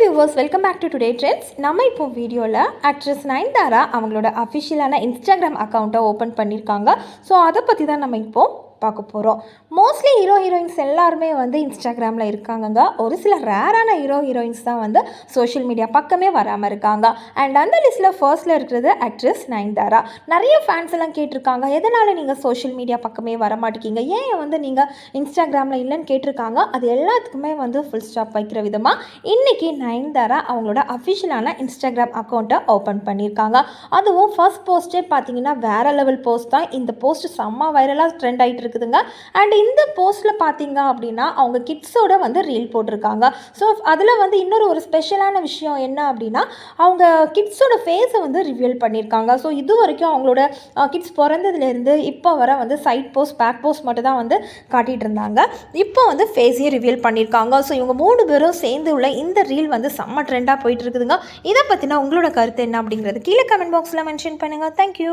Viewers welcome back to today trends நம்ம இப்போ வீடியோவில் ஆக்ட்ரஸ் நயன்தாரா அவங்களோட அஃபிஷியலான இன்ஸ்டாகிராம் அக்கௌண்ட்டை ஓப்பன் பண்ணியிருக்காங்க ஸோ அதை பற்றி தான் நம்ம இப்போ பார்க்க போகிறோம் மோஸ்ட்லி ஹீரோ ஹீரோயின்ஸ் எல்லாருமே வந்து இன்ஸ்டாகிராமில் இருக்காங்கங்க. ஒரு சில ரேரான ஹீரோ ஹீரோயின்ஸ் தான் வந்து சோஷியல் மீடியா பக்கமே வராமல் இருக்காங்க. அண்ட் அந்த லிஸ்ட்டில் ஃபர்ஸ்ட்டில் இருக்கிறது ஆக்ட்ரஸ் நயன்தாரா. நிறைய ஃபேன்ஸ் எல்லாம் கேட்டிருக்காங்க. எதனால் நீங்கள் சோஷியல் மீடியா பக்கமே வர மாட்டேங்கிங்க ஏன் வந்து நீங்கள் இன்ஸ்டாகிராமில் இல்லைன்னு கேட்டிருக்காங்க? அது எல்லாத்துக்குமே வந்து ஃபுல் ஸ்டாப் வைக்கிற விதமாக இன்றைக்கி நயன்தாரா அவங்களோட அஃபிஷியலான இன்ஸ்டாகிராம் அக்கௌண்ட்டை ஓப்பன் பண்ணியிருக்காங்க. அதுவும் ஃபர்ஸ்ட் போஸ்ட்டே பார்த்தீங்கன்னா வேறு லெவல் போஸ்ட் தான். இந்த போஸ்ட் செம்ம வைரலாக ட்ரெண்ட் ஆகிட்டு இருக்குதுங்க. அண்ட் இந்த போஸ்ட்டில் பார்த்தீங்க அப்படின்னா அவங்க கிட்ஸோட வந்து ரீல் போட்டிருக்காங்க. ஸோ அதில் வந்து இன்னொரு ஒரு ஸ்பெஷலான விஷயம் என்ன அப்படின்னா அவங்க கிட்ஸோட ஃபேஸை வந்து ரிவீல் பண்ணியிருக்காங்க ஸோ இது வரைக்கும் அவங்களோட கிட்ஸ் பிறந்ததுலேருந்து இப்போ வர வந்து சைட் போஸ்ட் பேக் போஸ்ட் மட்டும் தான் வந்து காட்டிகிட்டு இருந்தாங்க. இப்போ வந்து ஃபேஸையும் ரிவீல் பண்ணியிருக்காங்க ஸோ இவங்க மூணு பேரும் சேர்ந்து உள்ள இந்த ரீல் வந்து செம்ம ட்ரெண்டாக போயிட்டு இருக்குதுங்க. இதை பற்றினா உங்களோட கருத்து என்ன அப்படிங்கிறது கீழே கமெண்ட் பாக்ஸில் மென்ஷன் பண்ணுங்கள் தேங்க்யூ